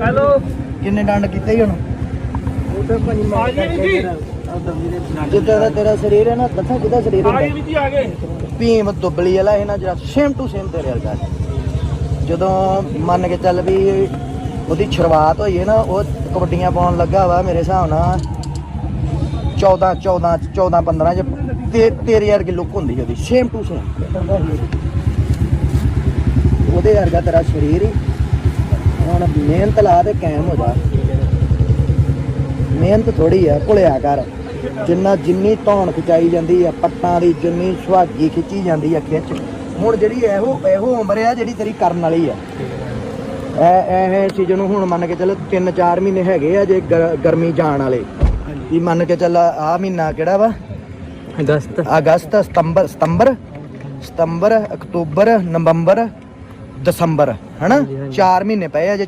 Hello. ਕਿੰਨੇ ਡੰਡ ਕੀਤੇ ਹੀ ਹੁਣ ਉਧਰ ਭਾਜੀ ਮਾਰ ਜੀ। ਜਿੱਦਾਂ ਦਾ ਤੇਰਾ ਸਰੀਰ ਹੈ ਨਾ ਦੱਸਾਂ ਕਿਦਾਂ ਸਰੀਰ ਆ ਗਏ ਹੁੰਦਾ ਵੀ ਜੀ ਆ ਗਏ। ਭੀਮ ਦੁੱਬਲੀ ਵਾਲਾ ਇਹ ਨਾ ਜਿਹੜਾ ਸੇਮ ਟੂ ਸੇਮ ਤੇਰੇ ਵਰਗਾ ਜਦੋਂ ਮੰਨ ਕੇ ਚੱਲ ਵੀ ਉਹਦੀ ਸ਼ੁਰੂਆਤ ਹੋਈ ਹੈ ਨਾ ਉਹ ਕਬੱਡੀਆਂ ਪਾਉਣ ਲੱਗਾ ਵਾ ਮੇਰੇ ਹਿਸਾਬ ਨਾਲ। 14 14 14 15 ਚ ਤੇ ਤੇਰੇ ਵਰਗੀ ਲੁੱਕ ਹੁੰਦੀ ਉਹਦੀ ਸੇਮ ਟੂ ਸੇਮ ਉਹਦੇ ਵਰਗਾ ਤੇਰਾ ਸਰੀਰ ਹੀ। ਹੁਣ ਮਿਹਨਤ ਲਾ ਤੇ ਕਾਇਮ ਹੋ ਜਾ। ਮਿਹਨਤ ਥੋੜੀ ਆ ਭੁਲਿਆ ਕਰ। ਜਿੰਨਾ ਜਿੰਨੀ ਧੌਣ ਖਿਚਾਈ ਜਾਂਦੀ ਆ ਪੱਟਾਂ ਦੀ ਜਿੰਨੀ ਸੁਹਾਗੀ ਖਿੱਚੀ ਜਾਂਦੀ ਆ ਖਿੱਚ ਹੁਣ ਜਿਹੜੀ ਇਹੋ ਇਹੋ ਉਮਰ ਆ ਜਿਹੜੀ ਤੇਰੀ ਕਰਨ ਵਾਲੀ ਆ। ਇਹ ਇਹ ਚੀਜ਼ ਨੂੰ ਹੁਣ ਮੰਨ ਕੇ ਚੱਲ 3-4 ਮਹੀਨੇ ਹੈਗੇ ਆ ਜੇ ਗਰਮੀ ਜਾਣ ਵਾਲੇ। ਵੀ ਮੰਨ ਕੇ ਚੱਲ ਆ ਮਹੀਨਾ ਕਿਹੜਾ ਵਾ? ਅਗਸਤ। ਅਗਸਤ ਸਤੰਬਰ ਸਤੰਬਰ ਸਤੰਬਰ ਅਕਤੂਬਰ ਨਵੰਬਰ ਦਸੰਬਰ ਹਨਾ? 4 ਮਹੀਨੇ ਪਏ ਆ ਜੇ